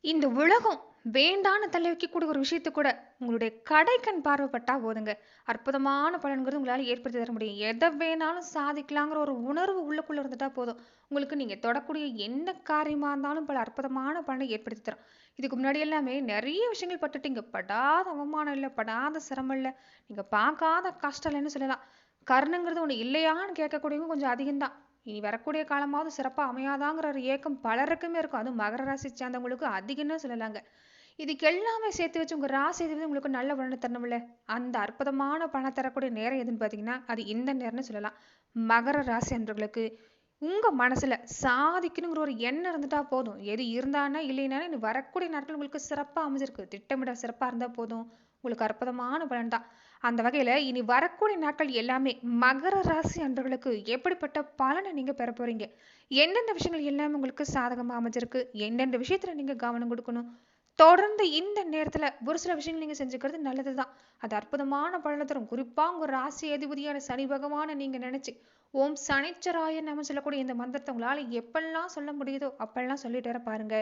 இந்த உலகம் வேண்டான்னு தள்ளி வைக்கக்கூடிய ஒரு விஷயத்தை கூட உங்களுடைய கடைக்கண் பார்வைப்பட்டா போதுங்க. அற்புதமான பலன்கிறது உங்களால் ஏற்படுத்தி தர முடியும். எதை வேணாலும் சாதிக்கலாங்கிற ஒரு உணர்வு உள்ளக்குள்ள இருந்துட்டா போதும். உங்களுக்கு நீங்க தொடக்கூடிய என்ன காரியமா இருந்தாலும் பல அற்புதமான பலனை ஏற்படுத்தி தரும். இதுக்கு முன்னாடி எல்லாமே நிறைய விஷயங்கள் பட்டுட்டீங்க. படாத அவமானம் இல்லை படாத சிரமம் இல்லை. நீங்க பார்க்காத கஷ்டம் இல்லைன்னு சொல்லலாம். கருணைங்கிறது ஒன்று இல்லையான்னு கேட்கக்கூடியவங்க கொஞ்சம் அதிகம்தான். இனி வரக்கூடிய காலமாவது சிறப்பாக அமையாதாங்கிற ஒரு ஏக்கம் பலருக்குமே இருக்கும். அதுவும் மகர ராசி சேர்ந்தவங்களுக்கு அதிகம்னு சொல்லலாங்க. இதுக்கு எல்லாமே சேர்த்து வச்சு உங்கள் ராசி எது உங்களுக்கு நல்ல பலனை தரணும்ல? அந்த அற்புதமான பணம் தரக்கூடிய நேரம் எதுன்னு பார்த்தீங்கன்னா அது இந்த நேரம்னு சொல்லலாம். மகர ராசி என்றவர்களுக்கு உங்கள் மனசுல சாதிக்கணுங்கிற ஒரு எண்ணம் இருந்துட்டா போதும். எது இருந்தானா இல்லைனாலும் வரக்கூடிய நாட்கள் உங்களுக்கு சிறப்பாக அமைஞ்சிருக்கு. திட்டமிட சிறப்பாக இருந்தால் போதும். உங்களுக்கு அற்புதமான பலன் தான் அந்த வகையில இனி வரக்கூடிய நாட்கள் எல்லாமே மகர ராசி அன்பர்களுக்கு எப்படிப்பட்ட பலனை நீங்க பெற போகிறீங்க எந்தெந்த விஷயங்கள் எல்லாமே உங்களுக்கு சாதகமாக அமைஞ்சிருக்கு? எந்தெந்த விஷயத்துல நீங்க கவனம் கொடுக்கணும்? தொடர்ந்து இந்த நேரத்துல ஒரு சில விஷயங்கள் நீங்க செஞ்சுக்கிறது நல்லதுதான். அது அற்புதமான பலனை தரும். குறிப்பா உங்க ராசி அதிபதியான சனி பகவானை நீங்க நினைச்சு ஓம் சனிச்சராய நம்ம சொல்லக்கூடிய இந்த மந்திரத்தை உங்களால எப்பெல்லாம் சொல்ல முடியுதோ அப்பெல்லாம் சொல்லிட்டு வர பாருங்க.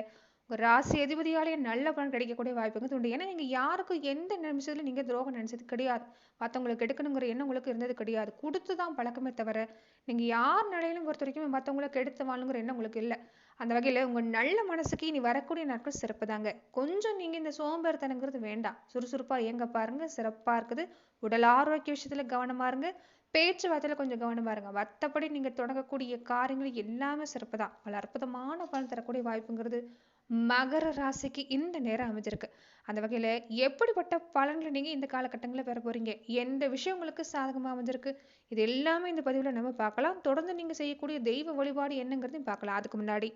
உங்கள் ராசி அதிபதியாலேயே நல்ல பலன் கிடைக்கக்கூடிய வாய்ப்புகள் உண்டு. ஏன்னா நீங்கள் யாருக்கும் எந்த நிமிஷத்துல நீங்கள் துரோகம் நினைச்சது கிடையாது. மற்றவங்களுக்கு எடுக்கணுங்கிற எண்ணம் உங்களுக்கு இருந்தது கிடையாது. கொடுத்து தான் பழக்கமே தவிர நீங்கள் யார் நிலையிலும் பொறுத்த வரைக்கும் மற்றவங்களை கெடுத்து வாழுங்கிற எண்ணம் உங்களுக்கு இல்லை. அந்த வகையில் உங்கள் நல்ல மனசுக்கு இனி வரக்கூடிய நாட்கள் சிறப்பு தாங்க கொஞ்சம் நீங்கள் இந்த சோம்பேறித்தனங்கிறது வேண்டாம். சுறுசுறுப்பாக இயங்க பாருங்க. சிறப்பாக இருக்குது. உடல் ஆரோக்கிய விஷயத்தில் கவனமா இருங்க. பேச்சுவார்த்தையில் கொஞ்சம் கவனமா இருங்க. மற்றபடி நீங்கள் தொடங்கக்கூடிய காரியங்கள் எல்லாமே சிறப்பு தான் பல அற்புதமான பலன் தரக்கூடிய வாய்ப்புங்கிறது மகர ராசிக்கு இந்த நேரம் அமைஞ்சிருக்கு. அந்த வகையில் எப்படிப்பட்ட பலன்களை நீங்கள் இந்த காலகட்டங்களில் பெற போகிறீங்க எந்த விஷயம் உங்களுக்கு அமைஞ்சிருக்கு? இது எல்லாமே இந்த பதிவில் நம்ம பார்க்கலாம். தொடர்ந்து நீங்கள் செய்யக்கூடிய தெய்வ வழிபாடு என்னங்கிறதையும் பார்க்கலாம். அதுக்கு முன்னாடி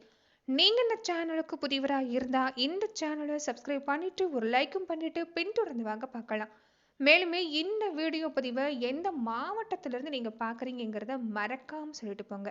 நீங்கள் இந்த சேனலுக்கு புதிவராக இருந்தால் இந்த சேனலை சப்ஸ்கிரைப் பண்ணிவிட்டு ஒரு லைக்கும் பண்ணிவிட்டு பின்தொடர்ந்து வாங்க பார்க்கலாம். மேலுமே இந்த வீடியோ பதிவை எந்த மாவட்டத்திலிருந்து நீங்கள் பார்க்குறீங்கிறத மறக்காமல் சொல்லிட்டு போங்க.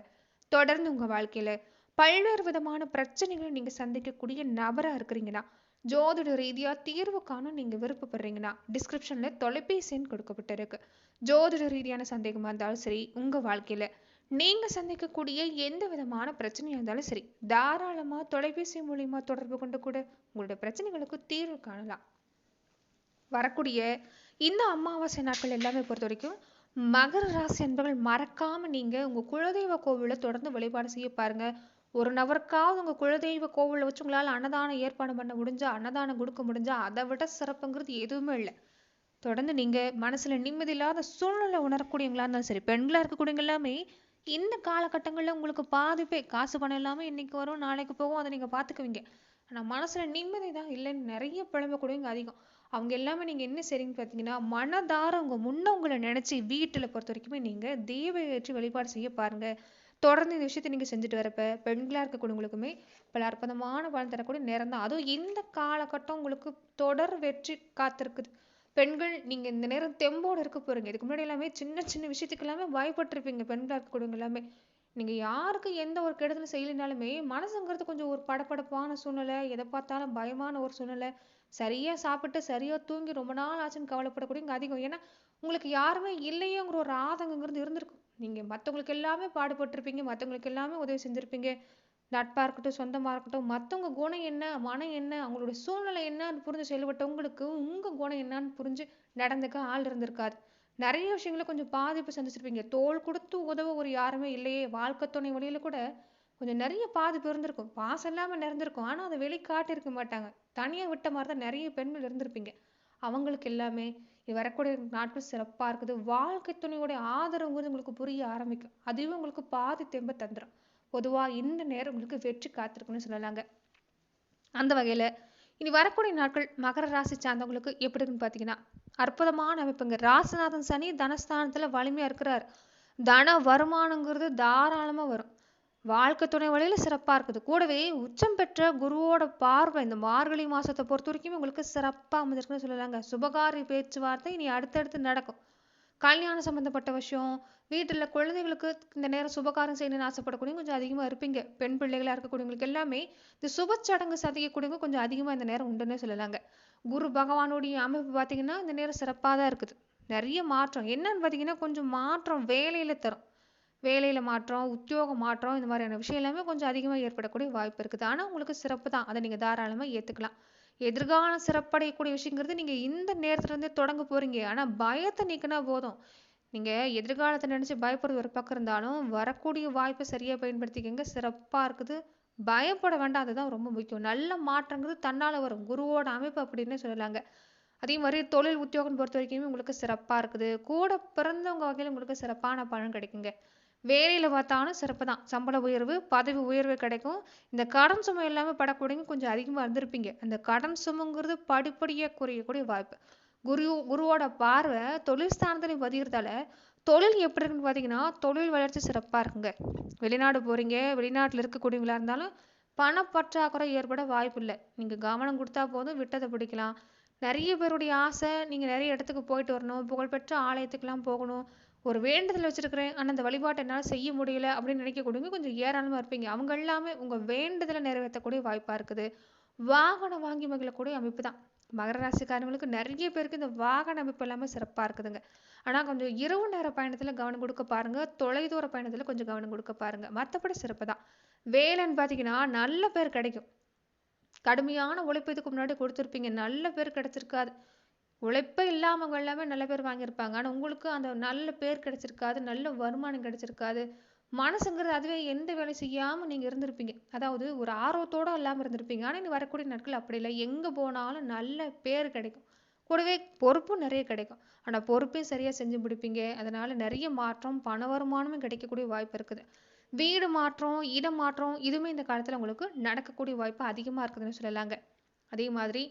தொடர்ந்து உங்கள் வாழ்க்கையில் பல்வேறு விதமான பிரச்சனைகளை நீங்க சந்திக்கக்கூடிய நபரா இருக்கிறீங்கன்னா ஜோதிட ரீதியா தீர்வு காணும் நீங்க விருப்பப்படுறீங்கன்னா டிஸ்கிரிப்ஷன்ல தொலைபேசி எண் கொடுக்கப்பட்டிருக்கு. ஜோதிட ரீதியான சந்தேகமா இருந்தாலும் சரி உங்க வாழ்க்கையில நீங்க சந்திக்கக்கூடிய எந்த விதமான பிரச்சனையா இருந்தாலும் சரி தாராளமா தொலைபேசி மூலியமா தொடர்பு கொண்டு கூட உங்களுடைய பிரச்சனைகளுக்கு தீர்வு காணலாம். வரக்கூடிய இந்த அமாவாசை நாட்கள் எல்லாமே பொறுத்த வரைக்கும் மகர ராசி என்பவர்கள் மறக்காம நீங்க உங்க குலதெய்வ கோவில தொடர்ந்து வழிபாடு செய்ய பாருங்க. ஒரு நபருக்காவது உங்க குலதெய்வ கோவில வச்சு உங்களால அன்னதானம் ஏற்பாடு பண்ண முடிஞ்சா அன்னதானம் கொடுக்க முடிஞ்சா அதை விட சிறப்புங்கிறது எதுவுமே இல்லை. தொடர்ந்து நீங்க மனசுல நிம்மதி இல்லாத சூழ்நிலை உணரக்கூடியவங்களா இருந்தாலும் சரி பெண்களா இருக்கக்கூடியவங்க எல்லாமே இந்த காலகட்டங்கள்ல உங்களுக்கு பாதிப்பே காசு பணம் எல்லாமே இன்னைக்கு வரும் நாளைக்கு போகும் அதை நீங்க பார்த்துக்குவீங்க. ஆனா மனசுல நிம்மதி தான் இல்லைன்னு நிறைய புலம்பக்கூடியவங்க அதிகம். அவங்க எல்லாமே நீங்க என்ன செய்றீங்கன்னு பார்த்தீங்கன்னா மனதார உங்க முன்னவங்களை நினைச்சு வீட்டுல பொறுத்த வரைக்குமே நீங்க தெய்வ ஏற்றி வழிபாடு செய்ய பாருங்க. தொடர்ந்து இந்த விஷயத்தை நீங்கள் செஞ்சுட்டு வரப்ப பெண்களாக இருக்கக்கூடியவங்களுக்குமே பல அற்புதமான பலன் தரக்கூடிய நேரம் தான். அதுவும் இந்த காலகட்டம் உங்களுக்கு தொடர் வெற்றி காத்திருக்குது. பெண்கள் நீங்கள் இந்த நேரம் தெம்போடு இருக்க போகிறீங்க இதுக்கு முன்னாடி எல்லாமே சின்ன சின்ன விஷயத்துக்கு எல்லாமே பயப்பட்டிருப்பீங்க. பெண்களாக இருக்கக்கூடியவங்க எல்லாமே. நீங்கள் யாருக்கு எந்த ஒரு கெடுதலும் செய்யலைனாலுமே மனசுங்கிறது கொஞ்சம் ஒரு படபடப்பான சூழ்நிலை எதை பார்த்தாலும் பயமான ஒரு சூழ்நிலை. சரியாக சாப்பிட்டு சரியாக தூங்கி ரொம்ப நாள் ஆச்சுன்னு கவலைப்படக்கூடியவங்க அதிகம். ஏன்னா உங்களுக்கு யாருமே இல்லையோங்கிற ஒரு ஆதங்கங்கிறது இருந்திருக்கும். நீங்க மற்றவங்களுக்கு எல்லாமே பாடுபட்டிருப்பீங்க மற்றவங்களுக்கு எல்லாமே உதவி செஞ்சுருப்பீங்க. நட்பா இருக்கட்டும் சொந்தமா இருக்கட்டும் மற்றவங்க குணம் என்ன மனம் என்ன அவங்களோட சூழ்நிலை என்னன்னு புரிஞ்சு செயல்பட்டவங்களுக்கு உங்க குணம் என்னன்னு புரிஞ்சு நடந்துக்க ஆள் இருந்திருக்காது. நிறைய விஷயங்கள கொஞ்சம் பாதிப்பு சந்திச்சிருப்பீங்க. தோல் கொடுத்து உதவ ஒரு யாருமே இல்லையே. வாழ்க்கை துணை வழியில கூட கொஞ்சம் நிறைய பாதிப்பு இருந்திருக்கும். பாசம் இல்லாம நிறைந்திருக்கும். ஆனா அதை வெளிக்காட்டியிருக்க மாட்டாங்க. தனியா விட்ட மாதிரி தான் நிறைய பெண்கள் இருந்திருப்பீங்க. அவங்களுக்கு எல்லாமே வரக்கூடிய நாட்கள் சிறப்பாக இருக்குது. வாழ்க்கை துணையோட ஆதரவுங்கிறது உங்களுக்கு புரிய ஆரம்பிக்கும். அதுவே உங்களுக்கு பாதி தெம்ப தந்துடும் பொதுவாக இந்த நேரம் உங்களுக்கு வெற்றி காத்திருக்குன்னு சொல்லலாங்க. அந்த வகையில் இனி வரக்கூடிய நாட்கள் மகர ராசி சார்ந்தவங்களுக்கு எப்படி இருக்குன்னு பார்த்தீங்கன்னா அற்புதமான அமைப்புங்க. ராசிநாதன் சனி தனஸ்தானத்தில் வலிமையாக இருக்கிறார். தன வருமானங்கிறது தாராளமாக வரும். வாழ்க்கை துணை வழியில் சிறப்பாக இருக்குது. கூடவே உச்சம் பெற்ற குருவோட பார்வை இந்த மார்கழி மாதத்தை பொறுத்த வரைக்கும் உங்களுக்கு சிறப்பாக அமைஞ்சிருக்குன்னு சொல்லலாங்க. சுபகாரி பேச்சுவார்த்தை இனி அடுத்தடுத்து நடக்கும். கல்யாணம் சம்மந்தப்பட்ட விஷயம் வீட்டில் குழந்தைகளுக்கு இந்த நேரம் சுபகாரம் செய்யணும்னு ஆசைப்படக்கூடியவங்க கொஞ்சம் அதிகமாக இருப்பீங்க. பெண் பிள்ளைகளாக இருக்கக்கூடியவங்களுக்கு எல்லாமே இந்த சுப சடங்கு சதிக்கக்கூடியவங்க கொஞ்சம் அதிகமாக இந்த நேரம் உண்டுன்னு சொல்லலாங்க. குரு பகவானுடைய அமைப்பு பார்த்தீங்கன்னா இந்த நேரம் சிறப்பாக தான் இருக்குது. நிறைய மாற்றம். என்னன்னு பார்த்தீங்கன்னா கொஞ்சம் மாற்றம் வேலையில் தரும். வேலையில் மாற்றம் உத்தியோக மாற்றம் இந்த மாதிரியான விஷயம் எல்லாமே கொஞ்சம் அதிகமாக ஏற்படக்கூடிய வாய்ப்பு இருக்குது. ஆனால் உங்களுக்கு சிறப்பு தான். அதை நீங்கள் தாராளமாக ஏற்றுக்கலாம் எதிர்காலம் சிறப்படையக்கூடிய விஷயங்கிறது நீங்கள் இந்த நேரத்துலேருந்தே தொடங்க போகிறீங்க ஆனால் பயத்தை நீக்கினா போதும். நீங்கள் எதிர்காலத்தை நினச்சி பயப்படுறது ஒரு பக்கம் இருந்தாலும் வரக்கூடிய வாய்ப்பை சரியாக பயன்படுத்திக்கங்க. சிறப்பாக இருக்குது. பயப்பட வேண்டாம். அதுதான் ரொம்ப முக்கியம். நல்ல மாற்றங்கிறது தன்னால் வரும். குருவோட அமைப்பு அப்படின்னு சொல்லலாங்க. அதே மாதிரி தொழில் உத்தியோகம் பொறுத்த வரைக்குமே உங்களுக்கு சிறப்பாக இருக்குது. கூட பிறந்தவங்க வகையில் உங்களுக்கு சிறப்பான பலன் கிடைக்குங்க. வேலையில் பார்த்தாலும் சிறப்பு தான் சம்பள உயர்வு பதவி உயர்வு கிடைக்கும். இந்த கடன் சுமை இல்லாமல் படக்கூடியவங்க கொஞ்சம் அதிகமாக இருந்திருப்பீங்க. அந்த கடன் சுமைங்கிறது படிப்படியாக குறையக்கூடிய வாய்ப்பு. குரு குருவோட பார்வை தொழில் ஸ்தானத்துலையும் பதிகிறதால தொழில் எப்படி இருக்குன்னு பார்த்தீங்கன்னா தொழில் வளர்ச்சி சிறப்பாக இருக்குங்க. வெளிநாடு போகிறீங்க வெளிநாட்டில் இருக்கக்கூடியவங்களா இருந்தாலும் பணப்பற்றாக்குறை ஏற்பட வாய்ப்பு இல்லை. நீங்கள் கவனம் கொடுத்தா போதும் விட்டதை பிடிக்கலாம். நிறைய பேருடைய ஆசை நீங்கள் நிறைய இடத்துக்கு போயிட்டு வரணும். புகழ்பெற்ற ஆலயத்துக்கெல்லாம் போகணும். ஒரு வேண்டுதல் வச்சுருக்கிறேன் ஆனால் அந்த வழிபாட்டை என்னால் செய்ய முடியல அப்படின்னு நினைக்கக்கூடியவங்க கொஞ்சம் ஏராளமாக இருப்பீங்க. அவங்க எல்லாமே உங்கள் வேண்டுதலை நிறைவேற்றக்கூடிய வாய்ப்பாக இருக்குது. வாகனம் வாங்கி மகிழக்கூடிய அமைப்பு தான். மகர ராசிக்காரங்களுக்கு நிறைய பேருக்கு இந்த வாகன அமைப்பு எல்லாமே சிறப்பாக இருக்குதுங்க. ஆனால் கொஞ்சம் இரவு நேர பயணத்தில் கவனம் கொடுக்க பாருங்க. தொலைதூர பயணத்தில் கொஞ்சம் கவனம் கொடுக்க பாருங்க. மற்றபடி சிறப்பு தான். வேலைன்னு பார்த்தீங்கன்னா நல்ல பேர் கிடைக்கும். கடுமையான உழைப்பு இதுக்கு முன்னாடி கொடுத்துருப்பீங்க. நல்ல பேர் கிடைச்சிருக்காது. உழைப்பே இல்லாமல் எல்லாமே நல்ல பேர் வாங்கியிருப்பாங்க. ஆனால் உங்களுக்கு அந்த நல்ல பேர் கிடைச்சிருக்காது நல்ல வருமானம் கிடைச்சிருக்காது. மனசுங்கிறது அதுவே எந்த வேலை செய்யாமல் நீங்கள் இருந்திருப்பீங்க. அதாவது ஒரு ஆர்வத்தோடு இல்லாமல் இருந்திருப்பீங்க. ஆனால் இனி வரக்கூடிய நாட்கள் அப்படி இல்லை. எங்கே போனாலும் நல்ல பேர் கிடைக்கும். கூடவே பொறுப்பும் நிறைய கிடைக்கும். ஆனால் பொறுப்பையும் சரியாக செஞ்சு பிடிப்பீங்க அதனால நிறைய மாற்றம் பண வருமானமும் கிடைக்கக்கூடிய வாய்ப்பு இருக்குது. வீடு மாற்றம் இடம் மாற்றம் இதுவுமே இந்த காலத்தில் உங்களுக்கு நடக்கக்கூடிய வாய்ப்பு அதிகமாக இருக்குதுன்னு சொல்லலாங்க. அதே மாதிரி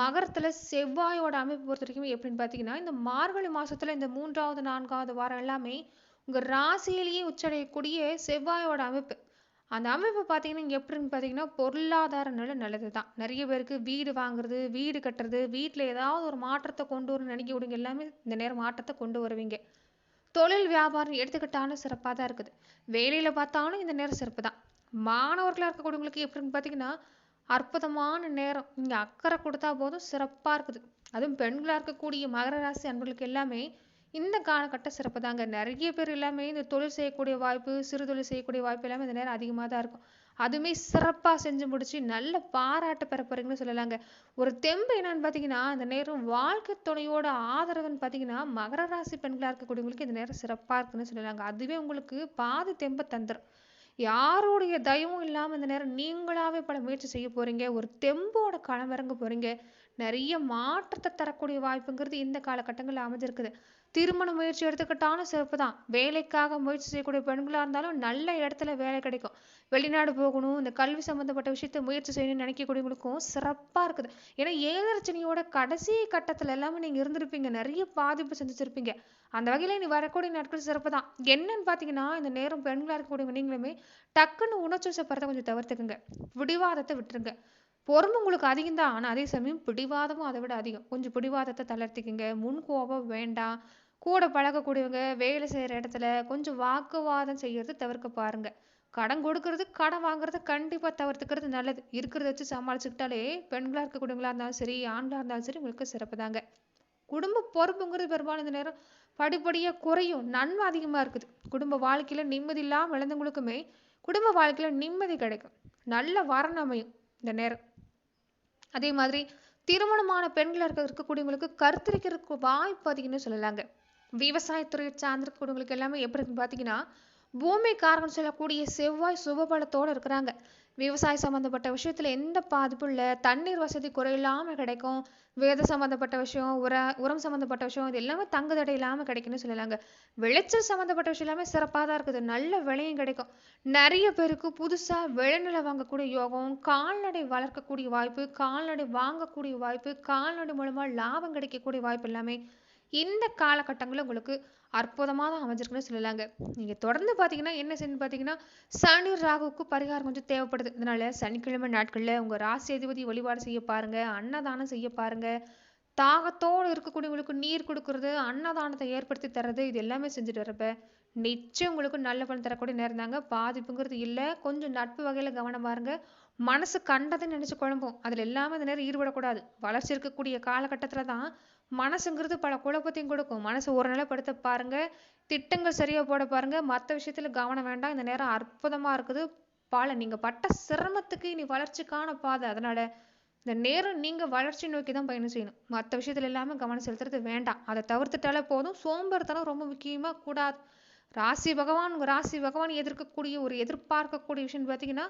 மகரத்தில் செவ்வாயோட அமைப்பு பொறுத்த வரைக்கும் எப்படின்னு பார்த்தீங்கன்னா இந்த மார்கழி மாதத்தில் இந்த மூன்றாவது நான்காவது வாரம் எல்லாமே உங்கள் ராசியிலேயே உச்சடையக்கூடிய செவ்வாயோட அமைப்பு. அந்த அமைப்பு பார்த்தீங்கன்னா இங்கே எப்படின்னு பார்த்தீங்கன்னா பொருளாதார நிலை நல்லது தான் நிறைய பேருக்கு வீடு வாங்குறது வீடு கட்டுறது வீட்டில் ஏதாவது ஒரு மாற்றத்தை கொண்டு வரணும்னு நினைக்கக்கூடியவங்க எல்லாமே இந்த நேரம் மாற்றத்தை கொண்டு வருவீங்க. தொழில் வியாபாரம் எடுத்துக்கிட்டாலும் சிறப்பாக தான் இருக்குது. வேலையில் பார்த்தாலும் இந்த நேரம் சிறப்பு தான் மாணவர்களாக இருக்கக்கூடியவங்களுக்கு எப்படின்னு பார்த்தீங்கன்னா அற்புதமான நேரம். நீங்கள் அக்கறை கொடுத்தா போதும் சிறப்பாக இருக்குது. அதுவும் பெண்களாக இருக்கக்கூடிய மகர ராசி அன்பர்களுக்கு எல்லாமே இந்த காலகட்ட சிறப்பு தாங்க. நிறைய பேர் எல்லாமே இந்த தொழில் செய்யக்கூடிய வாய்ப்பு சிறு தொழில் செய்யக்கூடிய வாய்ப்பு எல்லாமே இந்த நேரம் அதிகமாக தான் இருக்கும். அதுவுமே சிறப்பாக செஞ்சு முடிச்சு நல்ல பாராட்டு பெற போறீங்கன்னு சொல்லலாங்க. ஒரு தெம்பு என்னன்னு பார்த்தீங்கன்னா இந்த நேரம் வாழ்க்கை துணையோட ஆதரவுன்னு பார்த்தீங்கன்னா மகர ராசி பெண்களாக இருக்கக்கூடியவங்களுக்கு இந்த நேரம் சிறப்பாக இருக்குன்னு சொல்லலாங்க. அதுவே உங்களுக்கு பாதி தெம்பை தந்துடும் யாருடைய தயவும் இல்லாமல் இந்த நேரம் நீங்களாவே பல முயற்சி செய்ய போறீங்க. ஒரு தெம்போட களமிறங்க போறீங்க. நிறைய மாற்றத்தை தரக்கூடிய வாய்ப்புங்கிறது இந்த காலகட்டங்களில் அமைஞ்சிருக்குது. திருமண முயற்சி எடுத்துக்கிட்டாலும் சிறப்பு தான் வேலைக்காக முயற்சி செய்யக்கூடிய பெண்களாக இருந்தாலும் நல்ல இடத்துல வேலை கிடைக்கும். வெளிநாடு போகணும் இந்த கல்வி சம்மந்தப்பட்ட விஷயத்த முயற்சி செய்யணும்னு நினைக்கக்கூடியவங்களுக்கும் சிறப்பாக இருக்குது. ஏன்னா ஏழரச்சனையோட கடைசி கட்டத்தில் எல்லாமே நீங்கள் இருந்திருப்பீங்க. நிறைய பாதிப்பு சந்திச்சிருப்பீங்க. அந்த வகையில் இனி வரக்கூடிய நாட்கள் சிறப்பு தான் என்னன்னு பார்த்தீங்கன்னா இந்த நேரம் பெண்களாக இருக்கக்கூடியவங்க நீங்களுமே டக்குன்னு உணர்ச்சி வசப்படுறத கொஞ்சம் தவிர்த்துக்குங்க. பிடிவாதத்தை விட்டுருங்க. பொறுமை உங்களுக்கு அதிகம் தான். ஆனால் அதே சமயம் பிடிவாதமும் அதை விட அதிகம். கொஞ்சம் பிடிவாதத்தை தளர்த்திக்கிங்க. முன் கோபம் வேண்டாம். கூட பழகக்கூடியவங்க வேலை செய்கிற இடத்துல கொஞ்சம் வாக்குவாதம் செய்யறது தவிர்க்க பாருங்க. கடன் கொடுக்கறது கடன் வாங்குறத கண்டிப்பாக தவிர்த்துக்கிறது நல்லது. இருக்கிறத வச்சு சமாளிச்சுக்கிட்டாலே பெண்களாக இருக்கக்கூடியவங்களா இருந்தாலும் சரி ஆண்களாக இருந்தாலும் சரி உங்களுக்கு சிறப்பு தாங்க. குடும்ப பொறுப்புங்கிறது பெரும்பாலும் இந்த நேரம் படிப்படியாக குறையும். நன்மை அதிகமாக இருக்குது. குடும்ப வாழ்க்கையில் நிம்மதி இல்லாமல் இழந்தவங்களுக்குமே குடும்ப வாழ்க்கையில் நிம்மதி கிடைக்கும். நல்ல வரன் அமையும் இந்த நேரம். அதே மாதிரி திருமணமான பெண்கள் இருக்க இருக்கக்கூடியவங்களுக்கு கருத்தரிக்கிறதுக்கு வாய்ப்பு அதிகம்னு சொல்லலாங்க. விவசாயத்துறையை சார்ந்திருக்கக்கூடியவங்களுக்கு எல்லாமே எப்படி இருக்குன்னு பார்த்தீங்கன்னா பூமி காரகம் சொல்லக்கூடிய செவ்வாய் சுபபலத்தோடு இருக்கிறாங்க. விவசாயம் சம்மந்தப்பட்ட விஷயத்தில் எந்த பாதிப்பும் இல்லை. தண்ணீர் வசதி குறையில்லாமல் கிடைக்கும். வேத சம்மந்தப்பட்ட விஷயம் உர உரம் சம்மந்தப்பட்ட விஷயம் இது எல்லாமே தங்கு தடை இல்லாமல் கிடைக்கும்னு சொல்லலாங்க. விளைச்சல் சம்மந்தப்பட்ட விஷயம் எல்லாமே சிறப்பாக தான் இருக்குது. நல்ல விலையும் கிடைக்கும். நிறைய பேருக்கு புதுசாக விளைநிலை வாங்கக்கூடிய யோகம் கால்நடை வளர்க்கக்கூடிய வாய்ப்பு கால்நடை வாங்கக்கூடிய வாய்ப்பு கால்நடை மூலமாக லாபம் கிடைக்கக்கூடிய வாய்ப்பு எல்லாமே இந்த காலகட்டங்களில் உங்களுக்கு அற்புதமாக தான் அமைஞ்சிருக்குன்னு சொல்லலாங்க. நீங்கள் தொடர்ந்து பார்த்தீங்கன்னா என்ன செய்யணும் பார்த்தீங்கன்னா சனி ராகுவுக்கு பரிகாரம் கொஞ்சம் தேவைப்படுது. இதனால சனிக்கிழமை நாட்களில் உங்கள் ராசி அதிபதி வழிபாடு செய்ய பாருங்க அன்னதானம் செய்ய பாருங்க. தாகத்தோடு இருக்கக்கூடியவங்களுக்கு நீர் கொடுக்கறது அன்னதானத்தை ஏற்படுத்தி தர்றது இது எல்லாமே செஞ்சுட்டு வரப்ப நிச்சயம் உங்களுக்கு நல்ல பலன் தரக்கூடிய நேரம் தாங்க. பாதிப்புங்கிறது இல்லை. கொஞ்சம் நட்பு வகையில் கவனம் பாருங்க. மனசு கண்டதை நினச்சி குழம்பும். அதில் எல்லாமே அந்த நேரம் ஈடுபடக்கூடாது. வளர்ச்சி இருக்கக்கூடிய காலகட்டத்தில் தான் மனசுங்கிறது பல குழப்பத்தையும் கொடுக்கும். மனசு ஒரு நிலைப்படுத்த பாருங்க. திட்டங்கள் சரியா போட பாருங்க. மற்ற விஷயத்துல கவனம் வேண்டாம். இந்த நேரம் அற்புதமா இருக்குது. பால நீங்க பட்ட சிரமத்துக்கு இனி வளர்ச்சிக்கான பாதை. அதனால இந்த நேரம் நீங்க வளர்ச்சி நோக்கி தான் பயணம் செய்யணும். மற்ற விஷயத்துல இல்லாமல் கவனம் செலுத்துறது வேண்டாம். அதை தவிர்த்துட்டாலே போதும். சோம்பேறித்தனம் ரொம்ப முக்கியமா கூடாது. ராசி பகவான் ராசி பகவான் எதிர்க்கக்கூடிய ஒரு எதிர்பார்க்கக்கூடிய விஷயம் பார்த்தீங்கன்னா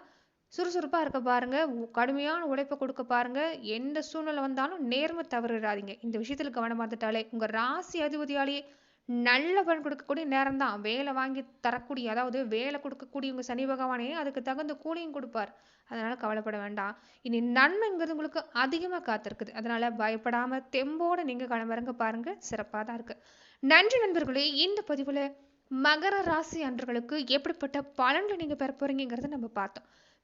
சுறுசுறுப்பா இருக்க பாருங்க. கடுமையான உழைப்பை கொடுக்க பாருங்க. எந்த சூழ்நிலை வந்தாலும் நேர்மை தவறிடாதீங்க இந்த விஷயத்துல கவனமா இருந்துட்டாலே உங்க ராசி அதிபதியாலேயே நல்ல பலன் கொடுக்கக்கூடிய நேரம் தான். வேலை வாங்கி தரக்கூடிய அதாவது வேலை கொடுக்கக்கூடிய உங்கள் சனி பகவானே அதுக்கு தகுந்த கூலியும் கொடுப்பார். அதனால கவலைப்பட வேண்டாம். இனி நன்மைங்கிறது உங்களுக்கு அதிகமா காத்திருக்குது. அதனால பயப்படாம தெம்போட நீங்க கிளம்புறங்க பாருங்க. சிறப்பாக தான் இருக்கு. நன்றி நண்பர்களே இந்த பதிவுல மகர ராசி அன்றர்களுக்கு எப்படிப்பட்ட பலன்களை நீங்க பெற போகிறீங்கிறத நம்ம பார்த்தோம்.